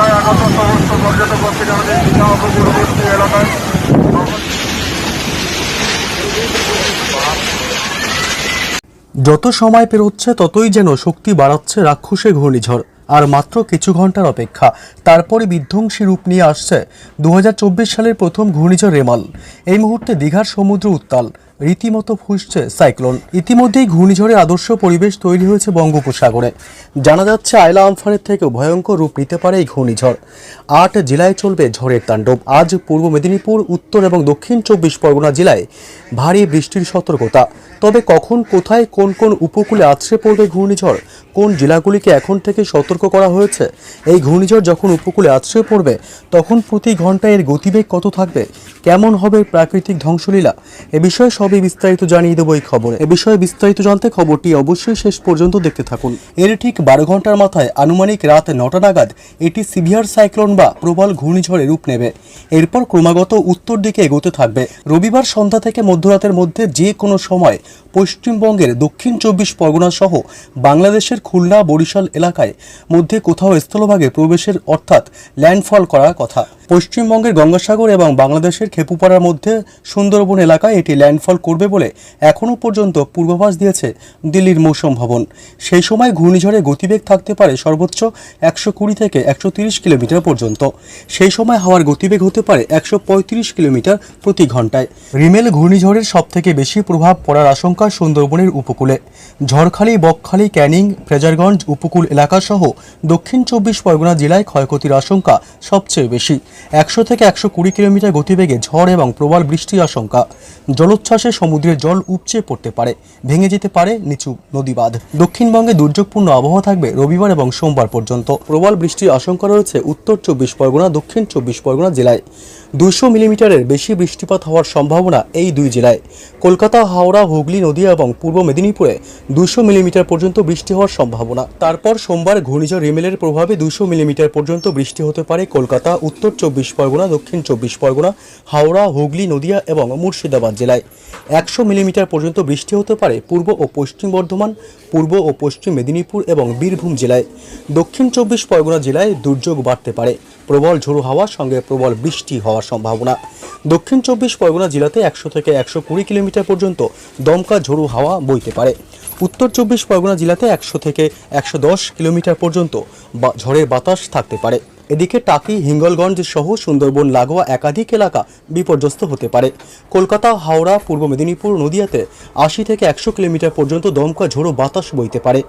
আগত সমস্ত পর্যটক আমাদের এলাকায়। যত সময় পেরোচ্ছে, ততই যেন শক্তি বাড়াচ্ছে রাক্ষসে ঘূর্ণিঝড়। আর মাত্র কিছু ঘণ্টার অপেক্ষা তারপরে বিধ্বংসী রূপ নিয়ে আসছে দু হাজার চব্বিশ সালের প্রথম ঘূর্ণিঝড় রেমাল। এই মুহূর্তে দীঘার সমুদ্র উত্তাল। রীতিমতো ফুসছে সাইক্লোন। ইতিমধ্যেই ঘূর্ণিঝড়ের আদর্শ পরিবেশ তৈরি হয়েছে বঙ্গোপসাগরে। জানা যাচ্ছে আয়লা আমফানের থেকেও ভয়ঙ্কর রূপ নিতে পারে এই ঘূর্ণিঝড়। আট জেলায় চলবে ঝড়ের তাণ্ডব। আজ পূর্ব মেদিনীপুর, উত্তর এবং দক্ষিণ চব্বিশ পরগনা জেলায় ভারী বৃষ্টির সতর্কতা। তবে কখন, কোথায়, কোন কোন উপকূলে আছড়ে পড়বে ঘূর্ণিঝড়, কোন জেলাগুলিকে এখন থেকে সতর্ক করা হয়েছে, এই ঘূর্ণিঝড় যখন উপকূলে আছড়ে পড়বে, তখন প্রতি ঘন্টায় এর গতিবেগ কত থাকবে, কেমন হবে প্রাকৃতিক ধ্বংসলীলা, এ বিষয়ে সবই বিস্তারিত জানিয়ে দেবো এই খবরে। এ বিষয়ে বিস্তারিত জানতে খবরটি অবশ্যই শেষ পর্যন্ত দেখতে থাকুন। এর ঠিক বারো ঘণ্টার মাথায় আনুমানিক রাত নটা নাগাদ এটি সিভিয়ার সাইক্লোন বা প্রবল ঘূর্ণিঝড়ে রূপ নেবে। এরপর ক্রমাগত উত্তর দিকে এগোতে থাকবে। রবিবার সন্ধ্যা থেকে মধ্যরাতের মধ্যে যে কোনো সময় পশ্চিমবঙ্গের দক্ষিণ চব্বিশ পরগনা সহ বাংলাদেশের খুলনা, বরিশাল এলাকায় মধ্যে কোথাও স্থলভাগে প্রবেশের অর্থাৎ ল্যান্ডফল করার কথা। পশ্চিমবঙ্গের গঙ্গাসাগর এবং বাংলাদেশের খেপুপাড়ার মধ্যে সুন্দরবন এলাকায় এটি ল্যান্ডফল করবে বলে এখনও পর্যন্ত পূর্বাভাস দিয়েছে দিল্লির মৌসুম ভবন। সেই সময় ঘূর্ণিঝড়ে গতিবেগ থাকতে পারে সর্বোচ্চ একশো কুড়ি থেকে একশো তিরিশ কিলোমিটার পর্যন্ত। সেই সময় হাওয়ার গতিবেগ হতে পারে একশো পঁয়ত্রিশ কিলোমিটার প্রতি ঘন্টায়। রিমেল ঘূর্ণিঝড়ের সবথেকে বেশি প্রভাব পড়ার আশঙ্কা সুন্দরবনের উপকূলে। ঝড়খালি, বকখালি, ক্যানিং, ফ্রেজারগঞ্জ, উপকূল এলাকাসহ দক্ষিণ চব্বিশ পরগনা জেলায় ক্ষয়ক্ষতির আশঙ্কা সবচেয়ে বেশি। একশো থেকে একশো কুড়ি কিলোমিটার গতিবেগে ঝড় এবং প্রবল বৃষ্টির আশঙ্কা। জলোচ্ছ্বাসে সমুদ্রের জল উপচে পড়তে পারে, ভেঙে যেতে পারে নিচু নদীবাঁধ। দক্ষিণবঙ্গে দুর্যোগপূর্ণ আবহাওয়া থাকবে রবিবার এবং সোমবার পর্যন্ত। প্রবল বৃষ্টির আশঙ্কা রয়েছে উত্তর চব্বিশ পরগনা, দক্ষিণ চব্বিশ পরগনা জেলায়। দুশো মিলিমিটারের বেশি বৃষ্টিপাত হওয়ার সম্ভাবনা এই দুই জেলায়। কলকাতা, হাওড়া, হুগলি, নদিয়া এবং পূর্ব মেদিনীপুরে দুশো মিলিমিটার পর্যন্ত বৃষ্টি হওয়ার সম্ভাবনা। তারপর সোমবার ঘূর্ণিঝড় রিমেলের প্রভাবে দুশো মিলিমিটার পর্যন্ত বৃষ্টি হতে পারে কলকাতা, উত্তর চব্বিশ পরগনা, দক্ষিণ চব্বিশ পরগনা, হাওড়া, হুগলি, নদিয়া এবং মুর্শিদাবাদ জেলায় একশো মিলিমিটার পর্যন্ত বৃষ্টি হতে পারে পূর্ব ও পশ্চিম বর্ধমান, পূর্ব ও পশ্চিম মেদিনীপুর এবং বীরভূম জেলায়। দক্ষিণ চব্বিশ পরগনা জেলায় দুর্যোগ বাড়তে পারে। প্রবল ঝোড়ো হাওয়ার সঙ্গে প্রবল বৃষ্টি হওয়ার সম্ভাবনা। দক্ষিণ চব্বিশ পরগনা জেলাতে একশো থেকে একশো কুড়ি কিলোমিটার পর্যন্ত দমকা ঝোড়ো হাওয়া বইতে পারে। উত্তর চব্বিশ পরগনা জেলাতে একশো থেকে একশো দশ কিলোমিটার পর্যন্ত ঝড়ের বাতাস থাকতে পারে। এদিকে টাকি, হিঙ্গলগঞ্জ সহ সুন্দরবন, লাগোয়া একাধিক এলাকা বিপর্যস্ত হতে পারে। কলকাতা, হাওড়া, পূর্ব মেদিনীপুর নদিয়াতে আশি থেকে একশো কিলোমিটার পর্যন্ত দমকা ঝোড়ো বাতাস বইতে পারে।